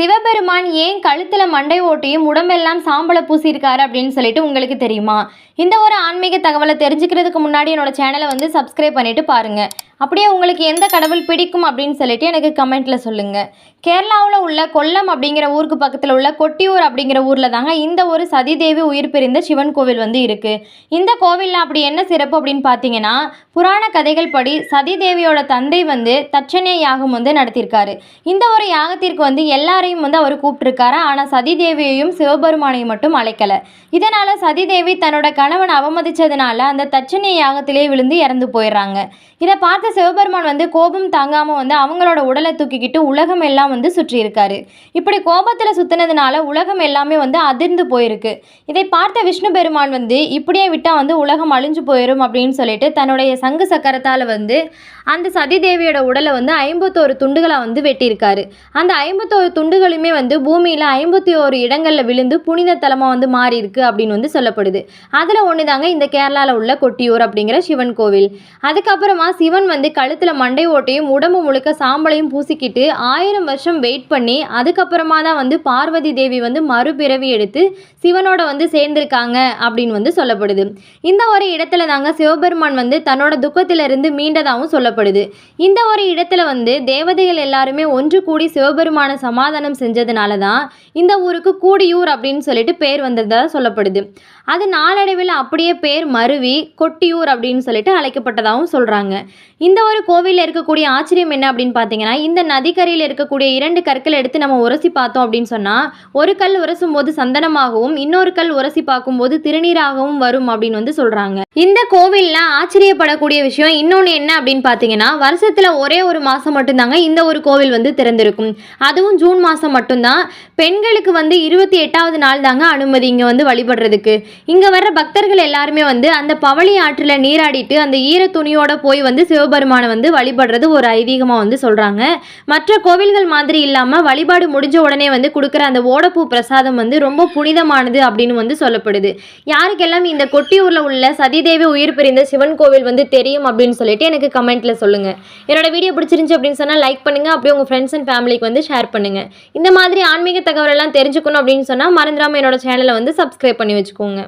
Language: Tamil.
சிவபெருமான் ஏன் கழுத்தில் மண்டை ஓட்டியும் உடம்பெல்லாம் சாம்பலை பூசியிருக்காரு அப்படின்னு சொல்லிட்டு உங்களுக்கு தெரியுமா? இந்த ஒரு ஆன்மீக தகவலை தெரிஞ்சுக்கிறதுக்கு முன்னாடி என்னோட சேனலை வந்து சப்ஸ்கிரைப் பண்ணிட்டு பாருங்கள் அப்படியே உங்களுக்கு எந்த கடவுள் பிடிக்கும் அப்படின்னு சொல்லிட்டு எனக்கு கமெண்ட்டில் சொல்லுங்கள் கேரளாவில் உள்ள கொல்லம் அப்படிங்கிற ஊருக்கு பக்கத்தில் உள்ள கொட்டியூர் அப்படிங்கிற ஊரில் தாங்க இந்த ஒரு சதிதேவி உயிர் பிரிந்த சிவன் கோவில் வந்து இருக்கு. இந்த கோவிலில் அப்படி என்ன சிறப்பு அப்படின்னு பார்த்தீங்கன்னா புராண கதைகள் படி சதிதேவியோட தந்தை வந்து தட்சணே யாகம் வந்து நடத்தியிருக்காரு. இந்த ஒரு யாகத்திற்கு வந்து எல்லாரையும் வந்து அவர் கூப்பிட்டுருக்காரு. ஆனால் சதிதேவியையும் சிவபெருமானையும் மட்டும் அழைக்கல. இதனால் சதிதேவி தன்னோட கணவன் அவமதித்ததுனால அந்த தட்சணை யாகத்திலே விழுந்து இறந்து போயிடுறாங்க. இதை பார்த்த சிவபெருமான் வந்து கோபம் தாங்காமல் வந்து அவங்களோட உடலை தூக்கிக்கிட்டு உலகம் எல்லாம் வந்து சுற்றி இருக்காரு. இப்படி கோபத்தில் சுத்தினதுனால உலகம் எல்லாமே வந்து அதிர்ந்து போயிருக்கு. இதை பார்த்த விஷ்ணு பெருமான் வந்து இப்படியே விட்டால் வந்து உலகம் அழிஞ்சு போயிடும் அப்படின்னு சொல்லிட்டு தன்னுடைய சங்கு சக்கரத்தால் வந்து அந்த சதிதேவியோட உடலை வந்து ஐம்பத்தோரு துண்டுகளாக வந்து வெட்டியிருக்காரு. அந்த ஐம்பத்தோரு கல்லுகளுமே வந்து பூமியில் ஐம்பத்தி ஓரு இடங்களில் விழுந்து புனித தலமாக வந்து மாறி இருக்கு அப்படின்னு வந்து சொல்லப்படுது. அதில் ஒன்று தாங்க இந்த கேரளாவில் உள்ள கொட்டியூர் அப்படிங்கிற சிவன் கோவில். அதுக்கப்புறமா சிவன் வந்து கழுத்தில் மண்டை ஓட்டையும் உடம்பு முழுக்க சாம்பலையும் பூசிக்கிட்டு ஆயிரம் வருஷம் வெயிட் பண்ணி அதுக்கப்புறமா தான் வந்து பார்வதி தேவி வந்து மறுபிறவி எடுத்து சிவனோட வந்து சேர்ந்திருக்காங்க அப்படின்னு வந்து சொல்லப்படுது. இந்த ஒரு இடத்துல தாங்க சிவபெருமான் வந்து தன்னோட துக்கத்திலிருந்து மீண்டதாகவும் சொல்லப்படுது. இந்த ஒரு இடத்துல வந்து தேவதைகள் எல்லாருமே ஒன்று கூடி சிவபெருமான சமாதானம் செஞ்சதுனால தான் இந்த ஊருக்கு கூடியூர் அப்படின்னு சொல்லிட்டு பேர் வந்ததாக சொல்லப்படுது. அது நாளடைவில் அப்படியே பேர் மருவி கொட்டியூர் அப்படின்னு சொல்லிட்டு அழைக்கப்பட்டதாகவும் சொல்கிறாங்க இந்த ஒரு கோவிலில் இருக்கக்கூடிய ஆச்சரியம் என்ன அப்படின்னு பார்த்தீங்கன்னா இந்த நதிக்கரையில் இருக்கக்கூடிய இரண்டு கற்கள் எடுத்து நம்ம உரசி பார்த்தோம் அப்படின்னு சொன்னால் ஒரு கல் உரசும் போது சந்தனமாகவும் இன்னொரு கல் உரசி பார்க்கும்போது திருநீராகவும் வரும் அப்படின்னு வந்து சொல்கிறாங்க இந்த கோவிலில் ஆச்சரியப்படக்கூடிய விஷயம் இன்னொன்று என்ன அப்படின்னு பார்த்தீங்கன்னா வருஷத்தில் ஒரே ஒரு மாதம் மட்டும்தாங்க இந்த ஒரு கோவில் வந்து திறந்திருக்கும். அதுவும் ஜூன் மாதம் மட்டும்தான். பெண்களுக்கு வந்து இருபத்தி எட்டாவது நாள் தாங்க அனுமதி இங்கே வந்து வழிபடுறதுக்கு. இங்கே வர்ற பக்தர்கள் எல்லாருமே வந்து அந்த பவளி ஆற்றில் நீராடிட்டு அந்த ஈர துணியோட போய் வந்து சிவபெருமானை வந்து வழிபடுறது ஒரு ஐதீகமாக வந்து சொல்கிறாங்க மற்ற கோவில்கள் மாதிரி இல்லாமல் வழிபாடு முடிஞ்ச உடனே வந்து கொடுக்குற அந்த ஓடப்பூ பிரசாதம் வந்து ரொம்ப புனிதமானது அப்படின்னு வந்து சொல்லப்படுது. யாருக்கெல்லாம் இந்த கொட்டியூரில் உள்ள சதிதேவி உயிர் பிரிந்த சிவன் கோவில் வந்து தெரியும் அப்படின்னு சொல்லிட்டு எனக்கு கமெண்ட்டில் சொல்லுங்கள் என்னோட வீடியோ பிடிச்சிருந்துச்சு அப்படின்னு சொன்னால் லைக் பண்ணுங்கள் அப்படியே உங்கள் ஃப்ரெண்ட்ஸ் அண்ட் ஃபேமிலிக்கு வந்து ஷேர் பண்ணுங்கள் இந்த மாதிரி ஆன்மீக தகவலெல்லாம் தெரிஞ்சுக்கணும் அப்படின்னு சொன்னால் மறந்துடாமல் என்னோட சேனலை வந்து சப்ஸ்கிரைப் பண்ணி வச்சுக்கோங்க.